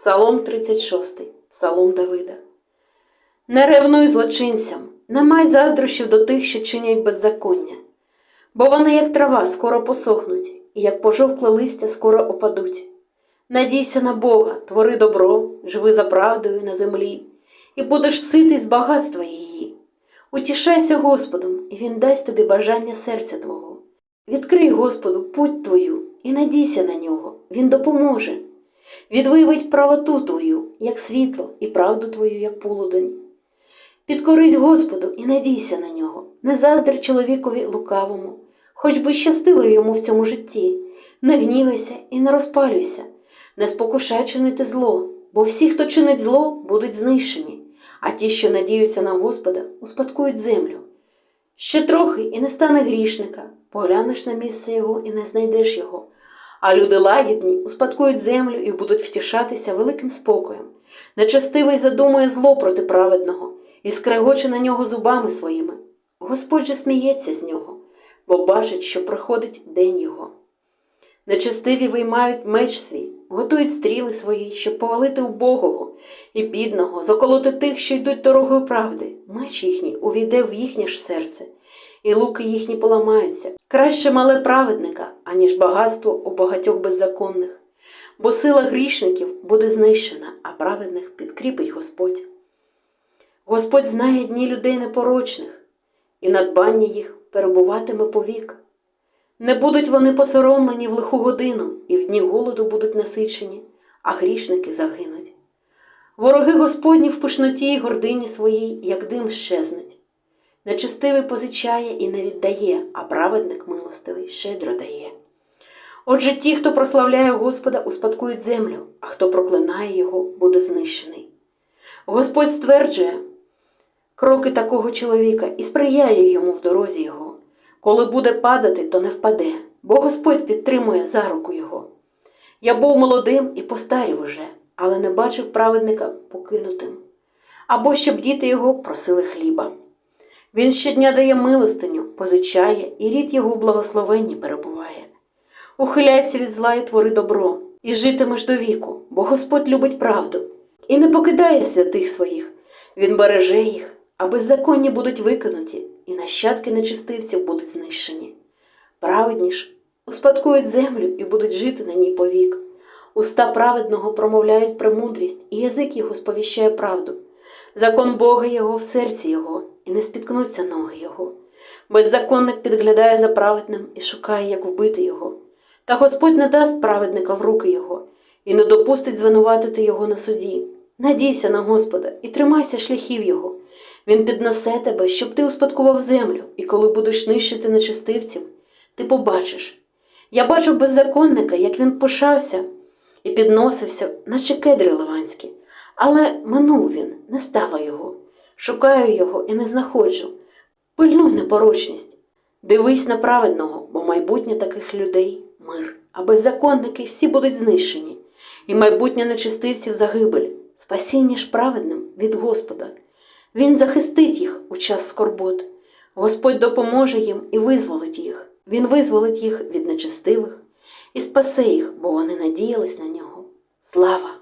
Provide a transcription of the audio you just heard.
Псалом 36, Псалом Давида. Не ревнуй злочинцям, не май заздрощів до тих, що чинять беззаконня, бо вони, як трава, скоро посохнуть, і як пожовкле листя скоро опадуть. Надійся на Бога, твори добро, живи за правдою на землі, і будеш ситий з багатства її. Утішайся Господом, і Він дасть тобі бажання серця твого. Відкрий Господу путь твою і надійся на нього, Він допоможе. Відвиявить правоту твою, як світло, і правду твою, як полудень. Підкорись Господу і надійся на нього, не заздри чоловікові лукавому, хоч би щастило йому в цьому житті, не гнівайся і не розпалюйся, не спокушай чинити зло, бо всі, хто чинить зло, будуть знищені, а ті, що надіються на Господа, успадкують землю. Ще трохи і не стане грішника, поглянеш на місце його і не знайдеш його. А люди лагідні успадкують землю і будуть втішатися великим спокоєм. Нечестивий задумує зло проти праведного і скрегоче на нього зубами своїми. Господь же сміється з нього, бо бачить, що приходить день його. Нечестиві виймають меч свій, готують стріли свої, щоб повалити убогого і бідного, заколоти тих, що йдуть дорогою правди. Меч їхній увійде в їхнє ж серце, і луки їхні поламаються. Краще мале праведника, аніж багатство у багатьох беззаконних, бо сила грішників буде знищена, а праведних підкріпить Господь. Господь знає дні людей непорочних, і надбання їх перебуватиме повік. Не будуть вони посоромлені в лиху годину, і в дні голоду будуть насичені, а грішники загинуть. Вороги Господні в пишноті й гордині своїй, як дим щезнуть. Нечестивий позичає і не віддає, а праведник милостивий щедро дає. Отже, ті, хто прославляє Господа, успадкують землю, а хто проклинає його, буде знищений. Господь стверджує кроки такого чоловіка і сприяє йому в дорозі його. Коли буде падати, то не впаде, бо Господь підтримує за руку його. Я був молодим і постарів уже, але не бачив праведника покинутим, або щоб діти його просили хліба. Він щодня дає милостиню, позичає, і рід його в благословенні перебуває. Ухиляйся від зла і твори добро, і житимеш до віку, бо Господь любить правду і не покидає святих своїх, Він береже їх, а беззаконні будуть викинуті, і нащадки нечистивців будуть знищені. Праведні ж успадкують землю і будуть жити на ній повік. Уста праведного промовляють премудрість, і язик його сповіщає правду. Закон Бога його в серці його, і не спіткнуться ноги його. Беззаконник підглядає за праведним і шукає, як вбити його. Та Господь не дасть праведника в руки його, і не допустить звинуватити його на суді. Надійся на Господа і тримайся шляхів його. Він піднесе тебе, щоб ти успадкував землю, і коли будеш нищити нечистивців, ти побачиш. Я бачив беззаконника, як він пишався і підносився, наче кедри ливанські, але минув він, не стало його. Шукаю його і не знаходжу. Пильнуй непорочність. Дивись на праведного, бо майбутнє таких людей мир, а беззаконники всі будуть знищені, і майбутнє нечистивців загибель, спасіння ж праведним від Господа. Він захистить їх у час скорбот. Господь допоможе їм і визволить їх. Він визволить їх від нечестивих і спасе їх, бо вони надіялись на нього. Слава